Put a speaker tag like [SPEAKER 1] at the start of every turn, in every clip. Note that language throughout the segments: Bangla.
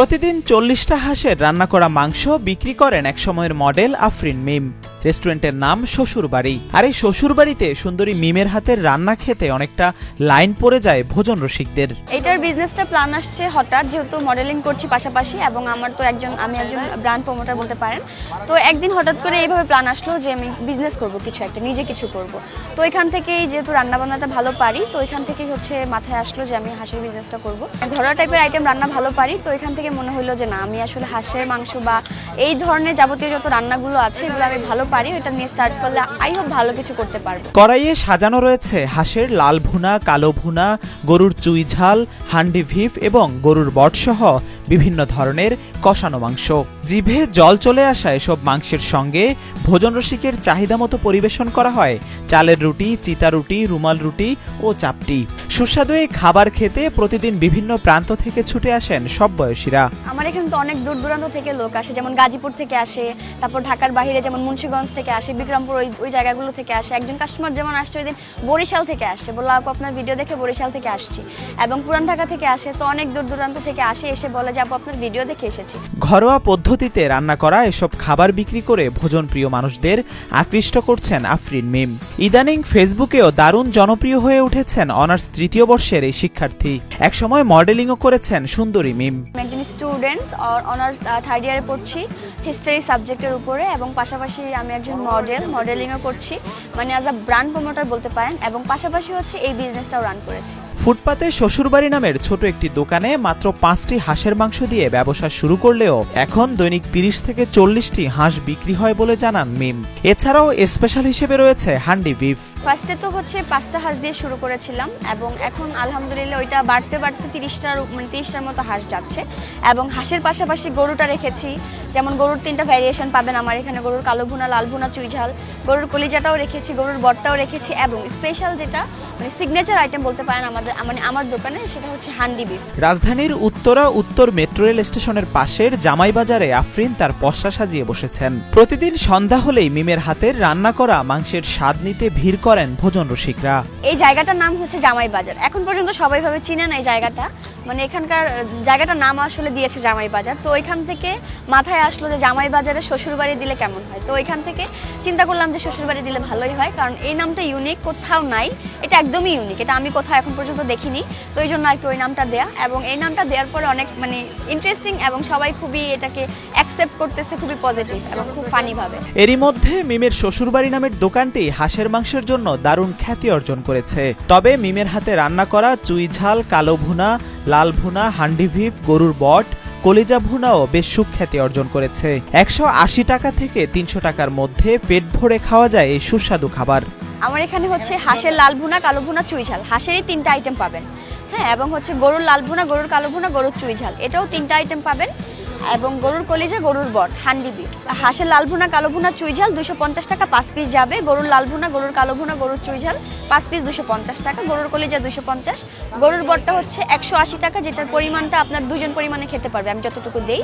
[SPEAKER 1] প্রতিদিন চল্লিশটা হাঁসের রান্না করা মাংস বিক্রি করেন একসময়ের মডেল আফরিন মিম। রেস্টুরেন্টের নাম শ্বশুরবাড়ি। আর এই শ্বশুরবাড়িতে সুন্দরী মিমের হাতের রান্না খেতে অনেকটা লাইন পড়ে যায় ভোজন রসিকদের।
[SPEAKER 2] এটার বিজনেসটা প্ল্যান আসছে হঠাৎ, যেহেতু মডেলিং করছি পাশাপাশি এবং আমার তো একজন, আমি একজন ব্র্যান্ড প্রমোটার বলতে পারেন। তো একদিন হঠাৎ করে এইভাবে প্ল্যান আসলো যে আমি বিজনেস করব কিছু একটা, নিজে কিছু করব। তো এখান থেকেই যেহেতু রান্নাবান্নাটা ভালো পারি, তো এখান থেকেই হচ্ছে মাথায় আসলো যে আমি হাঁসের বিজনেসটা করব। ঘরোয়া টাইপের আইটেম রান্না ভালো পারি, তো এখান থেকে মনে হলো যে না, আমি আসলে হাঁসের মাংস বা এই ধরনের যাবতীয় যত রান্নাগুলো আছে এগুলো আমি ভালো পারি এটা নিয়ে স্টার্ট করলে আই হোপ ভালো কিছু করতে পারব।
[SPEAKER 1] কড়াইয়ে সাজানো রয়েছে হাঁসের লাল ভুনা, কালো ভুনা, গরুর চুই ঝাল, হান্ডি ভিফ এবং গরুর বটসহ বিভিন্ন ধরনের কষানো মাংস। জিভে জল চলে আসা এসব মাংসের সঙ্গে ভোজন রসিকের চাহিদা মতো পরিবেশন করা হয়। চালের রুটি, চিতা রুটি, রুমাল রুটি ও চাপটি। সুস্বাদু এই খাবার খেতে প্রতিদিন বিভিন্ন প্রান্ত থেকে ছুটে আসেন সব বয়সীরা।
[SPEAKER 2] আমার এখানে তো অনেক দূর দূরান্ত থেকে লোক আসে, যেমন গাজীপুর থেকে আসে, তারপর ঢাকার বাইরে যেমন মুন্সিগঞ্জ থেকে আসে, বিক্রমপুর ওই ওই জায়গাগুলো থেকে আসে। একজন কাস্টমার যেমন আসছে ওই দিন বরিশাল থেকে আসছে। বলল আপু, আপনার ভিডিও দেখে বরিশাল থেকে আসছি। এবং পুরান ঢাকা থেকে আসে, তো অনেক দূর দূরান্ত থেকে আসে, এসে বলে যে আপু আপনার ভিডিও দেখে এসেছি।
[SPEAKER 1] ঘরোয়া পদ্ধতিতে রান্না করা এসব খাবার বিক্রি করে ভোজন প্রিয় মানুষদের আকৃষ্ট করছেন আফরিন মিম। ইদানিং ফেসবুকেও দারুণ জনপ্রিয় হয়ে উঠেছেন অনার্স তৃতীয় বর্ষের এই শিক্ষার্থী। একসময় মডেলিংও করেছেন সুন্দরী মিম।
[SPEAKER 2] আমি একজন স্টুডেন্ট অনার্স থার্ড ইয়ারে পড়ছি হিস্ট্রি সাবজেক্টের উপরে এবং পাশাপাশি আমি একজন মডেল মডেলিংও করছি। মানে অ্যাজ আ ব্র্যান্ড প্রমোটার বলতে পারেন এবং পাশাপাশি হচ্ছে এই বিজনেসটাও রান করেছি।
[SPEAKER 1] ফুটপাতে শ্বশুরবাড়ি নামের ছোট একটি দোকানে মাত্র পাঁচটি হাঁসের মাংস দিয়ে ব্যবসা শুরু করলেও এখন দৈনিক তিরিশ থেকে চল্লিশটি হাঁস বিক্রি হয় বলে জানান মিম। এছাড়াও স্পেশাল হিসেবে রয়েছে হান্ডি বিফ।
[SPEAKER 2] ফার্স্টে তো হচ্ছে পাঁচটা হাঁস দিয়ে শুরু করেছিলাম এবং এখন আলহামদুলিল্লাহ ওইটা বাড়তে বাড়তে তিরিশটার মানে তিরিশটার মতো হাঁস যাচ্ছে এবং হাঁসের পাশাপাশি গরুটা রেখেছি। যেমন গরুর তিনটা ভ্যারিয়েশন পাবেন আমার এখানে, গরুর কালো ভুনা, লাল ভুনা চুইঝাল গরুর কলিজাটাও রেখেছি, গরুর বটটাও রেখেছি এবং স্পেশাল যেটা মানে সিগনেচার আইটেম বলতে পারেন আমাদের মানে আমার দোকানে সেটা হচ্ছে হান্ডি বিফ।
[SPEAKER 1] রাজধানীর উত্তরা উত্তর মেট্রো রেল স্টেশনের পাশের জামাইবাজারে আফরিন তার পসরা সাজিয়ে বসেছেন। প্রতিদিন সন্ধ্যা হলেই মিমের হাতের রান্না করা মাংসের স্বাদ নিতে ভিড় করেন ভোজন রসিকরা।
[SPEAKER 2] এই জায়গাটার নাম হচ্ছে জামাইবাজার। এখন পর্যন্ত সবাই ভাবে চিনে না এই জায়গাটা। মানে এখানকার জায়গাটার নাম আসলে দিয়েছে জামাই বাজার তো ওইখান থেকে মাথায় আসলো যে জামাই বাজারে শ্বশুরবাড়ি দিলে কেমন হয়? তো ওইখান থেকে চিন্তা করলাম যে শ্বশুরবাড়ি দিলে ভালোই হয়, কারণ এই নামটা ইউনিক কোথাও নাই। এটা একদমই ইউনিক এটা আমি কোথাও এখন পর্যন্ত দেখিনি। তো এই জন্য আর কি ওই নামটা দেয়া। এবং এই নামটা দেওয়ার পরে অনেক মানে ইন্টারেস্টিং এবং সবাই খুবই এটাকে অ্যাকসেপ্ট করতেছে খুবই পজিটিভ এবং খুব ফানিভাবে
[SPEAKER 1] এরই মধ্যে মিমের শ্বশুরবাড়ি নামের দোকানটি হাঁসের মাংসের জন্য দারুণ খ্যাতি অর্জন করেছে। তবে মিমের হাতে রান্না করা চুই ঝাল, কালো ভুনা লাল ভুনা হান্ডি ভিভ গরুর বট, কলিজা ভুনাও বেশ সুখ্যাতি অর্জন করেছে। একশো আশি টাকা থেকে তিনশো টাকার মধ্যে পেট ভরে খাওয়া যায় এই সুস্বাদু খাবার।
[SPEAKER 2] আমার এখানে হচ্ছে হাঁসের লাল ভুনা কালো ভুনা চুই ঝাল হাঁসেরই তিনটা আইটেম পাবেন। হ্যাঁ এবং হচ্ছে গরুর লাল ভুনা গরুর কালো ভুনা গরুর চুই ঝাল এটাও তিনটা আইটেম পাবেন। এবং গরুর কলিজা, গরুর বট, হান্ডি বি হাঁসের লাল ভুনা, কালো ভুনা, চুই ঝাল, দুশো পঞ্চাশ টাকা পাঁচ পিস যাবে। গরুর লাল ভুনা, গরুর কালো ভুনা, গরুর চুই ঝাল, পাঁচ পিস দুশো পঞ্চাশ টাকা। গরুর কলিজা দুশো পঞ্চাশ। গরুর বটটা হচ্ছে একশো আশি টাকা, যেটার পরিমাণটা আপনার দুজন পরিমাণে খেতে পারবে, আমি যতটুকু দিই।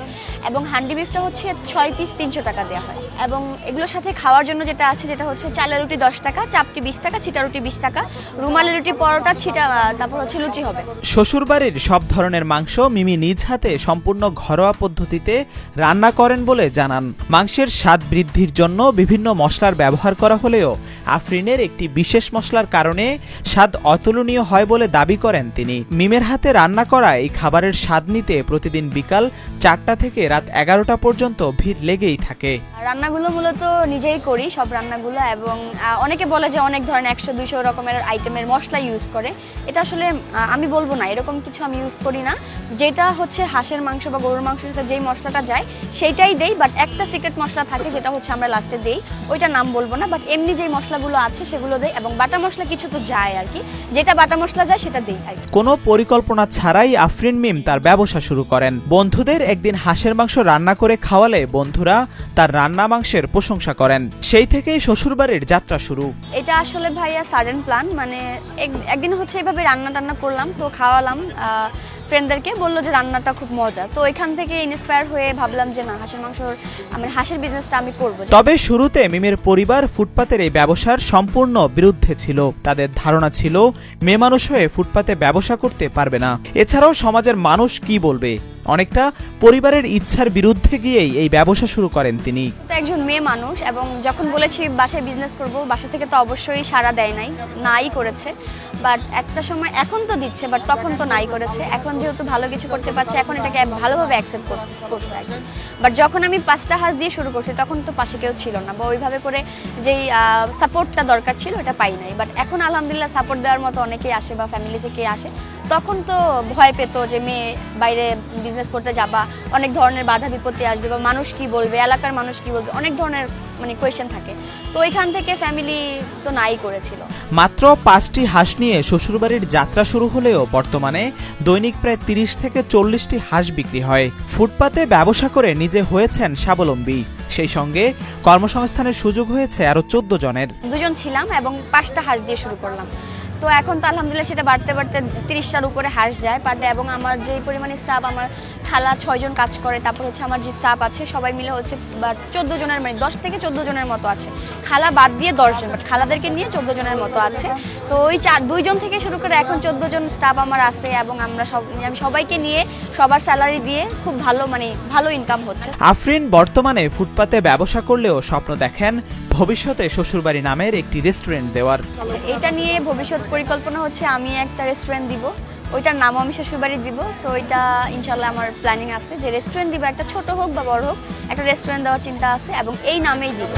[SPEAKER 2] এবং হান্ডি বিফটা হচ্ছে ছয় পিস তিনশো টাকা দেওয়া হয়। এবং এগুলোর সাথে খাওয়ার জন্য যেটা আছে, যেটা হচ্ছে চালের রুটি দশ টাকা, চাপটি বিশ টাকা, ছিটা রুটি বিশ টাকা, রুমালের রুটি পরোটা, ছিটা তারপর হচ্ছে লুচি হবে।
[SPEAKER 1] শ্বশুরবাড়ির সব ধরনের মাংস মিমি নিজ হাতে সম্পূর্ণ ঘরোয়া পদ্ধতিতে রান্না করেন বলে জানান। মাংসের স্বাদ বৃদ্ধির জন্য বিভিন্ন মশলার ব্যবহার করা হলেও আফরিনের একটি বিশেষ মশলার কারণে স্বাদ অতুলনীয় হয় বলে দাবি করেন তিনি। মিমের হাতে রান্না করা এই খাবারের স্বাদ নিতে প্রতিদিন বিকাল চারটা থেকে রাত এগারোটা পর্যন্ত ভিড় লেগেই থাকে।
[SPEAKER 2] রান্নাগুলো মূলত নিজেই করি, সব রান্নাগুলো এবং অনেকে বলে যে অনেক ধরনের একশো, দুইশো রকমের আইটেমের মশলা ইউজ করে। এটা আসলে আমি বলব না, এরকম কিছু আমি ইউজ করি না। যেটা হচ্ছে হাঁসের মাংস বা গরুর মাংসের সাথে যেই মশলাটা যায় সেইটাই দেই বাট একটা সিক্রেট মশলা থাকে যেটা হচ্ছে আমরা লাস্টে দেই। ওইটা নাম বলব না বাট এমনি যেই মশলাগুলো আছে সেগুলো দেই এবং বাটা মশলা কিছু তো যায় আর কি। যেটা বাটা মশলা যায় সেটা দেই আর
[SPEAKER 1] কোনো পরিকল্পনা ছাড়াই আফরিন মিম তার ব্যবসা শুরু করেন। বন্ধুদের একদিন হাঁসের মাংস রান্না করে খাওয়ালে বন্ধুরা তার রান্না মাংসের প্রশংসা করেন। সেই থেকেই শ্বশুরবাড়ির যাত্রা শুরু।
[SPEAKER 2] এটা আসলে ভাইয়া সাডেন প্ল্যান মানে এক- একদিন হচ্ছে এভাবে রান্না টান্না করলাম তো খাওয়ালাম ফ্রেন্ডদেরকে বলল যে রান্নাটা খুব মজা। তো এখান থেকে ইন্সপায়ার হয়ে ভাবলাম যে না, হাঁসের মাংস আমি হাঁসের বিজনেসটা আমি করব।
[SPEAKER 1] তবে শুরুতে মিমের পরিবার ফুটপাতের এই ব্যবসার সম্পূর্ণ বিরুদ্ধে ছিল। তাদের ধারণা ছিল, মেয়ে মানুষ হয়ে ফুটপাতে ব্যবসা করতে পারবে না। এছাড়াও সমাজের মানুষ কি বলবে? অনেকটা পরিবারের ইচ্ছার বিরুদ্ধে গিয়েই এই ব্যবসা শুরু করেন তিনি।
[SPEAKER 2] একজন মেয়ে মানুষ এবং যখন বলেছি বাসায় বিজনেস করব, বাসা থেকে তো অবশ্যই সাড়া দেয় নাই নাই করেছে। বাট একটা সময় এখন তো দিচ্ছে বাট তখন তো নাই করেছে। এখন যেহেতু ভালো কিছু করতে পারছে, এখন এটাকে ভালোভাবে অ্যাকসেপ্ট করছে বাট যখন আমি পাঁচটা হাঁস দিয়ে শুরু করছি, তখন তো পাশে কেউ ছিল না। বা ওইভাবে করে যেই সাপোর্টটা দরকার ছিল এটা পাই নাই। বাট এখন আলহামদুলিল্লাহ সাপোর্ট দেওয়ার মতো অনেকেই আসে বা ফ্যামিলি থেকে আসে। তখন তো ভয় পেতো যে মেয়ে বাইরে বিজনেস করতে যাবা অনেক ধরনের বাধা বিপত্তি আসবে বা মানুষ কি বলবে এলাকার মানুষ কি বলবে অনেক ধরনের মানে কোয়েশ্চেন থাকে। তো ওইখান থেকে ফ্যামিলি তো নাই করেছিল।
[SPEAKER 1] মাত্র পাঁচটি হাঁস নিয়ে শ্বশুরবাড়ির যাত্রা শুরু হলেও বর্তমানে দৈনিক প্রায় তিরিশ থেকে চল্লিশটি হাঁস বিক্রি হয়। ফুটপাতে ব্যবসা করে নিজে হয়েছেন স্বাবলম্বী। সেই সঙ্গে কর্মসংস্থানের সুযোগ হয়েছে আরও চোদ্দ জনের।
[SPEAKER 2] দুজন ছিলাম এবং পাঁচটা হাঁস দিয়ে শুরু করলাম। তো এখন তো আলহামদুলিল্লাহ সেটা বাড়তে বাড়তে তিরিশটার উপরে হাঁস যায়, বাট এবং আমার যেই পরিমাণে স্টাফ আমার খালা ছয়জন কাজ করে, তারপর হচ্ছে আমার যে স্টাফ আছে, সবাই মিলে হচ্ছে, বা চোদ্দ জনের মানে দশ থেকে চোদ্দ জনের মতো আছে। খালা বাদ দিয়ে দশজন বাট খালাদেরকে নিয়ে চোদ্দ জনের মতো আছে। তো ওই চার দুইজন থেকে শুরু করে এখন চোদ্দ জন স্টাফ আমার আছে এবং আমরা সব, আমি সবাইকে নিয়ে সবার স্যালারি দিয়ে খুব ভালো মানে ভালো ইনকাম হচ্ছে।
[SPEAKER 1] আফরিন বর্তমানে ফুটপাতে ব্যবসা করলেও স্বপ্ন দেখেন ভবিষ্যতে শ্বশুরবাড়ি নামের একটি রেস্টুরেন্ট দেওয়ার।
[SPEAKER 2] এটা নিয়ে ভবিষ্যৎ পরিকল্পনা হচ্ছে আমি একটা রেস্টুরেন্ট দিব। ওইটার নামও আমি শ্বশুরবাড়ি দিব। সো ওইটা ইনশাল্লাহ আমার প্ল্যানিং আছে। যে রেস্টুরেন্ট দিব, একটা ছোট হোক বা বড় হোক, একটা রেস্টুরেন্ট দেওয়ার চিন্তা আছে এবং এই নামেই দিব।